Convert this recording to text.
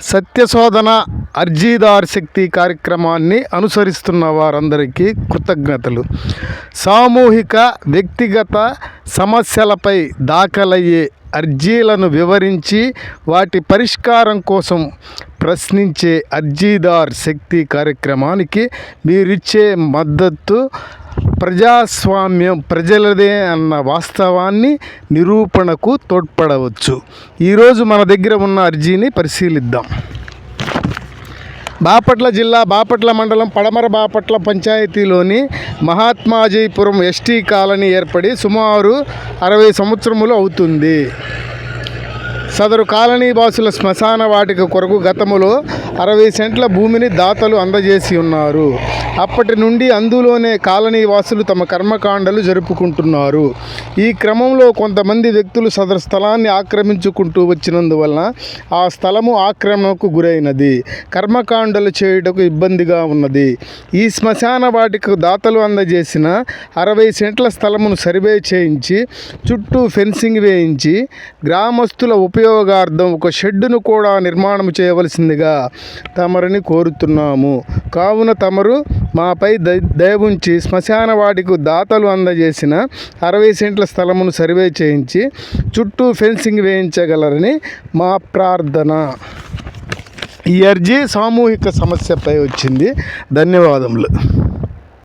సత్యశోధన అర్జీదార్ శక్తి కార్యక్రమాన్ని అనుసరిస్తున్న వారందరికీ కృతజ్ఞతలు. సామూహిక వ్యక్తిగత సమస్యలపై దాఖలయ్యే అర్జీలను వివరించి వాటి పరిష్కారం కోసం ప్రశ్నించే అర్జీదార్ శక్తి కార్యక్రమానికి మీరిచ్చే మద్దతు ప్రజాస్వామ్యం ప్రజలదే అన్న వాస్తవాన్ని నిరూపణకు తోడ్పడవచ్చు. ఈరోజు మన దగ్గర ఉన్న అర్జీని పరిశీలిద్దాం. బాపట్ల జిల్లా బాపట్ల మండలం పడమర బాపట్ల పంచాయతీలోని మహాత్మాజీపురం ఎస్టీ కాలనీ ఏర్పడి సుమారు అరవై సంవత్సరములు అవుతుంది. సదరు కాలనీ వాసుల శ్మశాన వాటిక కొరకు గతములో అరవై సెంట్ల భూమిని దాతలు అందజేసి ఉన్నారు. అప్పటి నుండి అందులోనే కాలనీ వాసులు తమ కర్మకాండలు జరుపుకుంటున్నారు. ఈ క్రమంలో కొంతమంది వ్యక్తులు సదరు స్థలాన్ని ఆక్రమించుకుంటూ వచ్చినందువలన ఆ స్థలము ఆక్రమణకు గురైనది. కర్మకాండలు చేయుటకు ఇబ్బందిగా ఉన్నది. ఈ శ్మశాన వాటికి దాతలు అందజేసిన అరవై సెంట్ల స్థలమును సర్వే చేయించి చుట్టూ ఫెన్సింగ్ వేయించి గ్రామస్తుల ఉపయోగార్థం ఒక షెడ్డును కూడా నిర్మాణం చేయవలసిందిగా తమరిని కోరుతున్నాము. కావున తమరు మాపై దయ దయవుంచి శ్మశాన వాటికి దాతలు అందజేసిన అరవై సెంట్ల స్థలమును సర్వే చేయించి చుట్టూ ఫెన్సింగ్ వేయించగలరని మా ప్రార్థన. ఈ అర్జీ సామూహిక సమస్యపై వచ్చింది. ధన్యవాదములు.